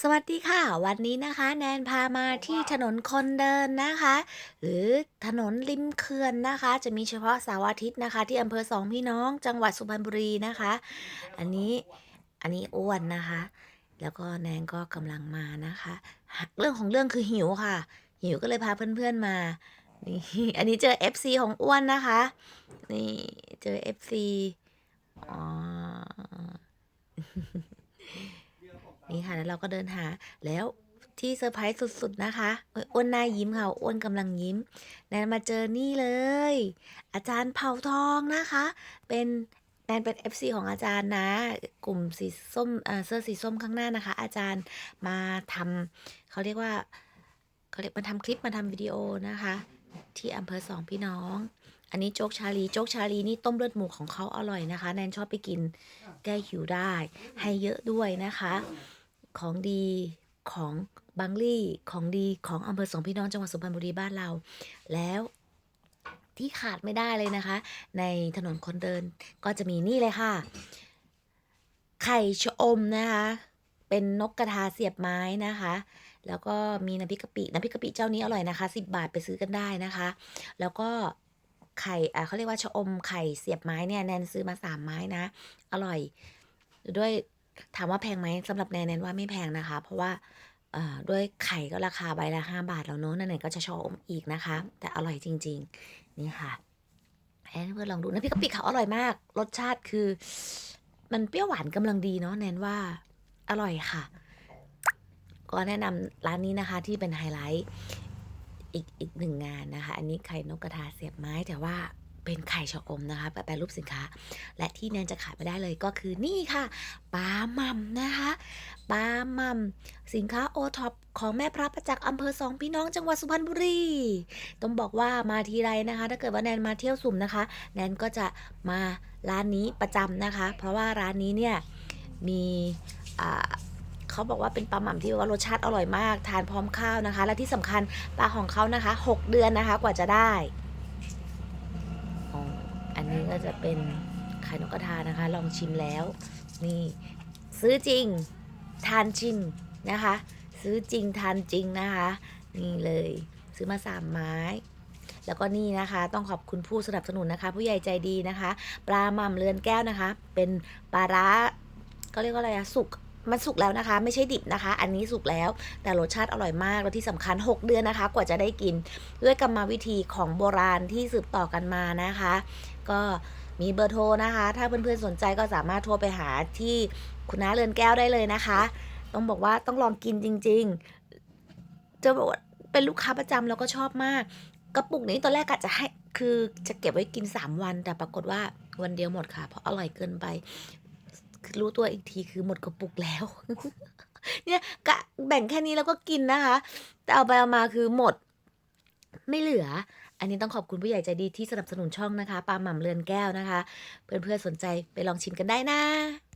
สวัสดีค่ะ วันนี้นะคะ แนนพามาที่ถนนคนเดินนะคะ หรือถนนริมเขื่อนนะคะ จะมีเฉพาะเสาร์อาทิตย์นะคะ ที่อำเภอสองพี่น้องจังหวัดสุพรรณบุรีนะคะ อันนี้อันนี้อ้วนนะคะ แล้วก็แนนก็กำลังมานะคะ เรื่องของเรื่องคือหิวค่ะ หิวก็เลยพาเพื่อนๆมานี่อันนี้เจอ FC ของอ้วนนะคะนี่เจอ FC อ๋อ นี่ค่ะแล้วเราก็เดินหาแล้วที่เซอร์ไพรส์สุดๆนะคะอ้ยอ้วนนายิ้มค่ะอ้วนกำลังยิ้มแนนมาเจอนี่เลย อาจารย์เผ่าทองนะคะ เป็นแนนเป็น FC ของอาจารย์นะ กลุ่มสีส้มเสื้อสีส้มข้างหน้านะคะ อาจารย์มาทำเขาเรียกว่าเขาเรียกมาทำคลิปมาทำวิดีโอนะคะ ที่อำเภอสองพี่น้อง อันนี้โจ๊กชาลีโจ๊กชาลีนี่ต้มเลือดหมูของเขาอร่อยนะคะ แนนชอบไปกินแก้หิวได้ ให้เยอะด้วยนะคะ ของดีของบางลี่ของดีของอำเภอสองพี่น้องจังหวัดสุพรรณบุรีบ้านเรา แล้วที่ขาดไม่ได้เลยนะคะ ในถนนคนเดินก็จะมีนี่เลยค่ะ ไข่ชะอมนะคะ เป็นนกกระทาเสียบไม้นะคะ แล้วก็มีน้ำพริกกะปิน้ำพริกกะปิเจ้านี้อร่อยนะคะ 10 บาทไปซื้อกันได้นะคะ แล้วก็ไข่เขาเรียกว่าชะอมไข่เสียบไม้เนี่ยแนนซื้อมาสามไม้นะ อร่อยด้วย ถามว่าแพงไหมสำหรับแนนแนนว่าไม่แพงนะคะ เพราะว่าด้วยไข่ก็ราคาใบละห้าบาทแล้วเนอะนั่นไหนก็จะชอมอีกนะคะ แต่อร่อยจริง ๆ นี่ค่ะให้เพื่อนลองดูน้ำพริกกะปิเขาอร่อยมาก รสชาติคือ มันเปรี้ยวหวานกำลังดีเนาะแนนว่าอร่อยค่ะ ก็แนะนำร้านนี้นะคะที่เป็นไฮไลท์อีกอีกหนึ่งงานนะคะ อันนี้ไข่นกกระทาเสียบไม้แต่ว่า เป็นไข่ชะอมนะคะแปลรูปสินค้า และที่แนนจะขายไปได้เลยก็คือนี่ค่ะปลาหม่ำนะคะปลาหม่ำสินค้าโอท็อปของแม่พระประจักษ์อำเภอสองพี่น้องจังหวัดสุพรรณบุรี ต้องบอกว่ามาทีไรนะคะ ถ้าเกิดว่าแนนมาเที่ยวสุ่มนะคะ แนนก็จะมาร้านนี้ประจำนะคะ เพราะว่าร้านนี้เนี่ยมีเขาบอกว่าเป็นปลาหม่ำที่ว่ารสชาติอร่อยมาก ทานพร้อมข้าวนะคะ และที่สำคัญปลาของเขานะคะ 6 เดือนนะคะกว่าจะได้ จะเป็นไข่นกกระทานะคะ ลองชิมแล้ว นี่ซื้อจริงทานจริงนะคะ ซื้อจริงทานจริงนะคะ นี่เลยซื้อมาสามไม้ แล้วก็นี่นะคะ ต้องขอบคุณผู้สนับสนุนนะคะ ผู้ใหญ่ใจดีนะคะ ปลาหม่ำเรือนแก้วนะคะ เป็นปลาร้าก็เรียกว่าอะไรอะสุก มันสุกแล้วนะคะ ไม่ใช่ดิบนะคะ อันนี้สุกแล้ว แต่รสชาติอร่อยมากแล้วที่สำคัญ 6 เดือนนะคะ กว่าจะได้กิน ด้วยกรรมวิธีของโบราณที่สืบต่อกันมานะคะ ก็มีเบอร์โทรนะคะ ถ้าเพื่อนๆสนใจก็สามารถโทรไปหาที่คุณน้าเรือนแก้วได้เลยนะคะ ต้องบอกว่าต้องลองกินจริงๆ จะบอกว่าเป็นลูกค้าประจำแล้วก็ชอบมาก กระปุกนี้ตอนแรกกะจะให้คือจะเก็บไว้กิน 3 วัน แต่ปรากฏว่าวันเดียวหมดค่ะ เพราะอร่อยเกินไป คือรู้ตัวอีกทีคือหมดกระปุกแล้ว เนี่ยกะแบ่งแค่นี้แล้วก็กินนะคะ แต่เอาไปเอามาคือหมด ไม่เหลือ อันนี้ต้องขอบคุณผู้ใหญ่ใจดีที่สนับสนุนช่องนะคะปลาหม่ำเรือนแก้วนะคะ เพื่อนๆสนใจไปลองชิมกันได้นะ